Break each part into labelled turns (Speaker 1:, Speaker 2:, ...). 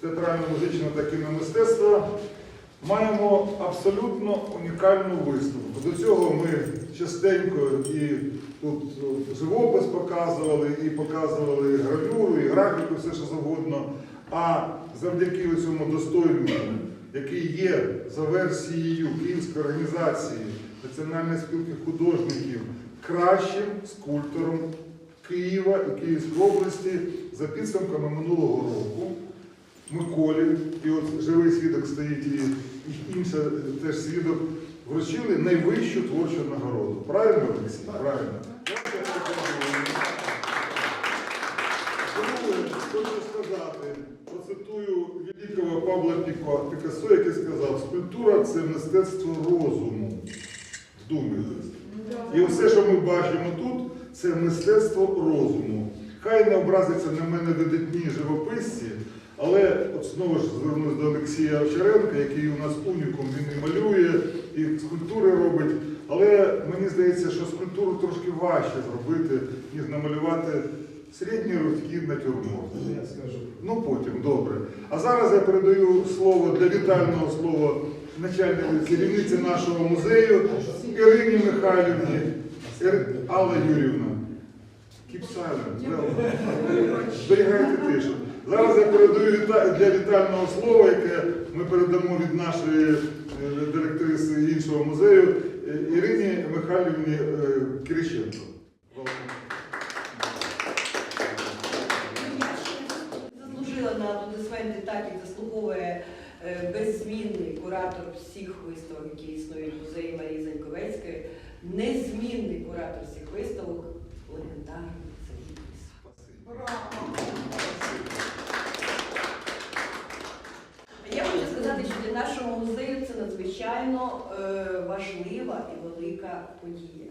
Speaker 1: театрально-музичного та кіномистецтва маємо абсолютно унікальну виставку. До цього ми частенько і тут живопис показували, і показували гравюру, і графіку, все що завгодно. А завдяки цьому достойнику, який є за версією Київської організації Національної спілки художників, кращим скульптором Києва і Київської області за підсумками минулого року. Миколі, і от живий свідок стоїть і, інший теж свідок, вручили найвищу творчу нагороду. Правильно, Олексій? Правильно. Друге, хочу сказати, процитую великого Павла Пікассо, який сказав, скульптура це мистецтво розуму. Вдумайтесь. І все, що ми бачимо тут, це мистецтво розуму. Хай не образиться на мене видатні живописці, але от знову ж звернусь до Олексія Овчаренка, який у нас унікум, він і малює, і скульптури робить. Але мені здається, що скульптуру трошки важче зробити, ніж намалювати середній рудський натюрморт.
Speaker 2: Я скажу.
Speaker 1: Ну потім, добре. А зараз я передаю слово для вітального слова начальниці керівниці нашого музею Ірині Михайлівні Алла Юрівна. Keep silent. Зберігайте тишу. Зараз я передаю для вітального слова, яке ми передамо від нашої е, директриси іншого музею е, Ірині Михайлівні е, Кириченко.
Speaker 3: Заслужила на аплодисменти, так як заслуговує беззмінний куратор всіх виставок, які існують в музеї Марії Заньковецької, незмінний куратор всіх виставок, легендарний Сергій. Я хочу сказати, що для нашого музею це надзвичайно е, важлива і велика подія.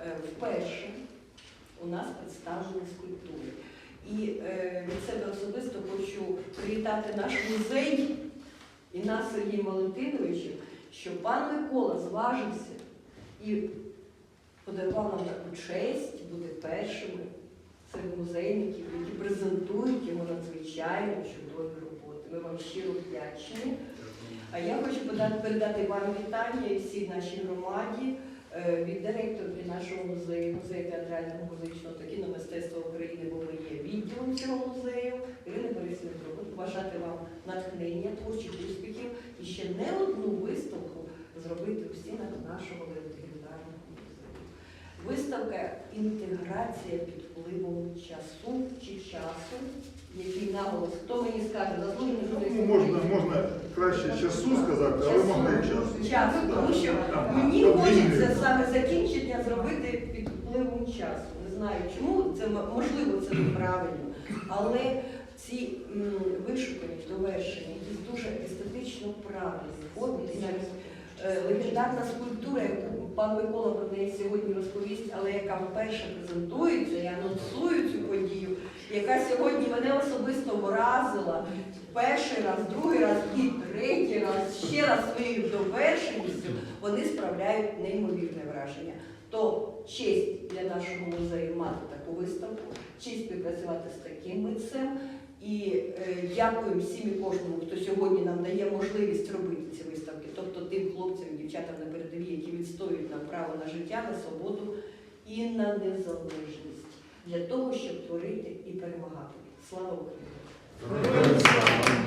Speaker 3: Е, вперше у нас представлені скульптури. І е, від себе особисто хочу привітати наш музей і нас Сергієм Валентиновичем, що пан Микола зважився і подарував нам таку честь першими серед музейників, які презентують його надзвичайно чудові роботи. Ми вам щиро вдячні. А я хочу передати вам вітання і всій нашій громаді е, від директорки нашого музею, музею театрального музичного та кіномистецтва України, бо ми є відділом цього музею. Ірини Борисівни Трубут, бажати вам натхнення, творчих успіхів і ще не одну виставку зробити у стінах нашого легендарного музею. Виставка інтеграція під впливом часу чи часу, який наголос, хто мені скаже, заслужений
Speaker 1: Ну,
Speaker 3: журналіст
Speaker 1: можна, можна краще часу сказати, але можна і часу.
Speaker 3: Часу, тому що
Speaker 1: Ага,
Speaker 3: мені
Speaker 1: щоб
Speaker 3: хочеться
Speaker 1: вільний.
Speaker 3: саме закінчення зробити під впливом часу. Не знаю чому, це м- можливо це неправильно, але ці м, вишукані, довершені, які дуже естетично правильні форми, і навіть легендарна скульптура, яку пан Микола про неї сьогодні розповість, але яка вперше презентується, я анонсую цю подію, яка сьогодні мене особисто вразила перший раз, другий раз і третій раз, ще раз своєю довершеністю, вони справляють неймовірне враження. То честь для нашого музею мати таку виставку, честь співпрацювати з таким митцем. І е, дякую всім і кожному, хто сьогодні нам дає можливість робити ці виставки, тобто тим хлопцям дівчатам на передовій, які відстоюють нам право на життя, на свободу і на незалежність для того, щоб творити і перемагати. Слава Україні!